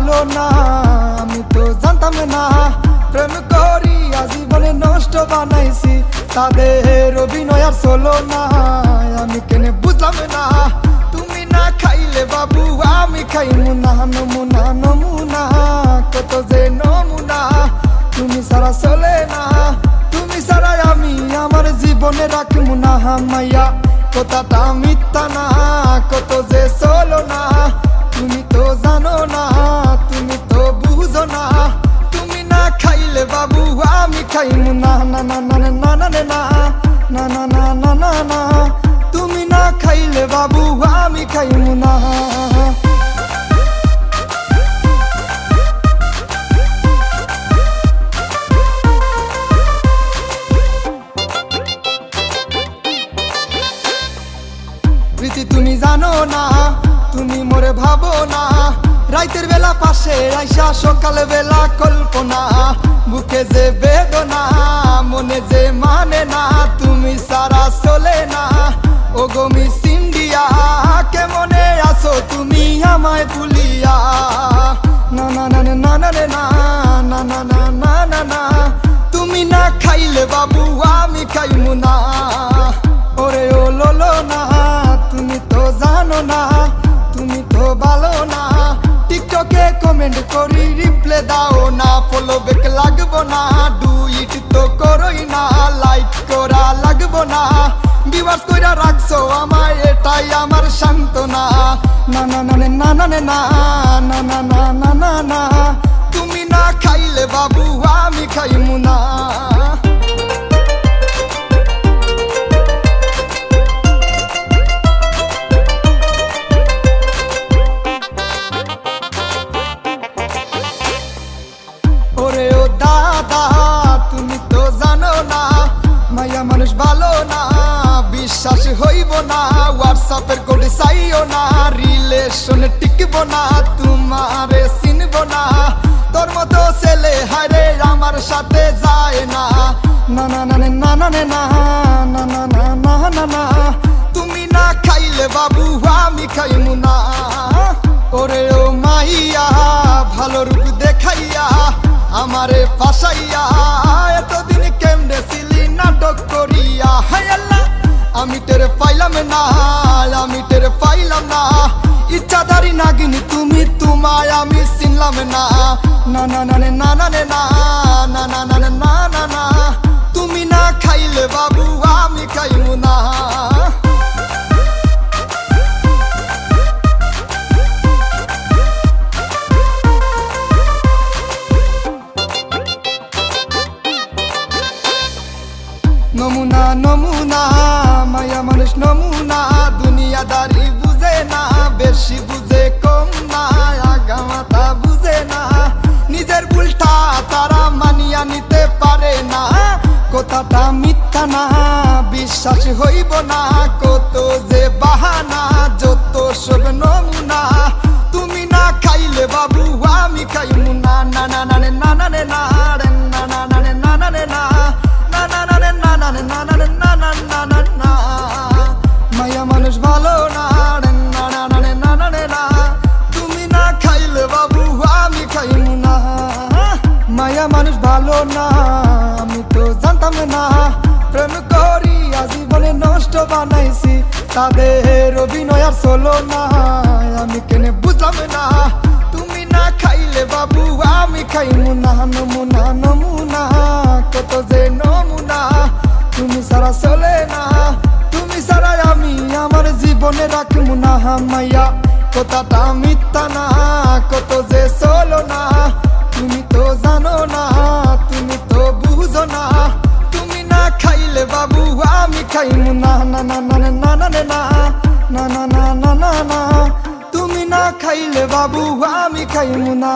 না, আমি তো জানতাম না। প্রেম করি আজীবনে নষ্ট বানাইছি। তাদের অভিনয় আর চলো না, আমি কেনে বুঝলাম না। তুমি না খাইলে বাবু, আমি খাইমু না, নমুনা নমুনা, কত যে নমুনা। তুমি সারা চলে না, তুমি সারা আমি আমার জীবনে রাখমু না, মাইয়া। কথাটা মিথ্যা না, কত যে চলো না। তুমি তো জানো না। রাইতের বেলা পাশে আইসা সকাল বেলা কল্পনা বুকে যে বেদনা মনে যে মানে না তুমি সারা চলে না ও গমি সিন্ডিয়া কেমনে আসো তুমি আমায় ভুলিয়া না না না না না না না না না না না না তুমি না খাইলে বাবু আমি খাইমু না না ডুইট তো করই না লাইক করা লাগবো না বিবাস কইরা রাখছো আমায় এটাই আমার সান্ত্বনা না না না না না না না না না না না না না তুমি না খাইলে বাবু আমি খাইমু না বিশ্বাস হইব না হোয়াটসঅ্যাপের কোড চাইও না রিলেশন টিকব না তোমারে চিনব না তোর মতো ছেলে হারে আমার সাথে যায় না না না না না না না না না না না না না তুমি না খাইলে বাবু আমি খাইমু না ওরে ও মাইয়া ভালো রূপ দেখাইয়া আমারে ফাঁসাইয়া এতদিন কেমনে ছিলি নাটক করিয়া হায় আল্লাহ আমি টেরে পাইলাম না, আমি টেরে পাইলাম না। ইচ্ছাধারী নাগিনি, তুমি তোমায় আমি চিনলাম না। না না না না না না না না না না না না তুমি না খাইলে বাবু, আমি খাইমু না। নমুনা নমুনা মায়া মানুষ নমুনা, দুনিয়াদারি বুঝে না, বেশি বুঝে কম না, আগামাতা বুঝে না। নিজের ভুলটা তারা মানিয়া নিতে পারে না, কথাটা মিথ্যা না, বিশ্বাস হইব না, কত যে বাহানা, যত সব নমুনা, তুমি না খাইলে বাবু, আমি ভালো না, আমি তো জানতাম না। প্রেম করি আজীবনে নষ্ট বানাইছি। তাদের অভিনয় আর চলো না, আমি কেনে বুঝলাম না। তুমি না খাইলে বাবু, আমি খাইমু না নমুনা নমুনা কত যে নমুনা। তুমি সারা চলে না, তুমি সারা আমি আমার জীবনে রাখমু না মাইয়া কথাটা মিথ্যা না, কত যে চলো না। জানে না না না না না না না। তুমি না খাইলে বাবু, আমি খাইব না।